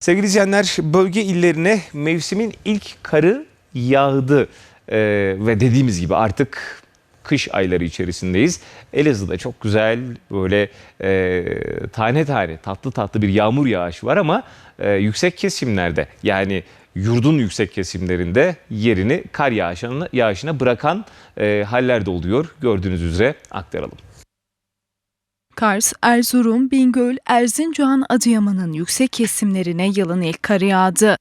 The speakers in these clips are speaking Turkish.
Sevgili izleyenler bölge illerine mevsimin ilk karı yağdı Ee, ve dediğimiz gibi artık kış ayları içerisindeyiz. Elazığ'da çok güzel böyle e, tane tane tatlı tatlı bir yağmur yağışı var ama e, yüksek kesimlerde yani yurdun yüksek kesimlerinde yerini kar yağışına, yağışına bırakan e, haller de oluyor. Gördüğünüz üzere aktaralım. Kars, Erzurum, Bingöl, Erzincan, Adıyaman'ın yüksek kesimlerine yılın ilk karı yağdı.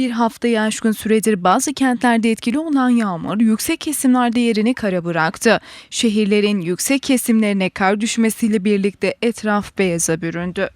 Bir haftayı aşkın süredir bazı kentlerde etkili olan yağmur yüksek kesimlerde yerini kara bıraktı. Şehirlerin yüksek kesimlerine kar düşmesiyle birlikte etraf beyaza büründü.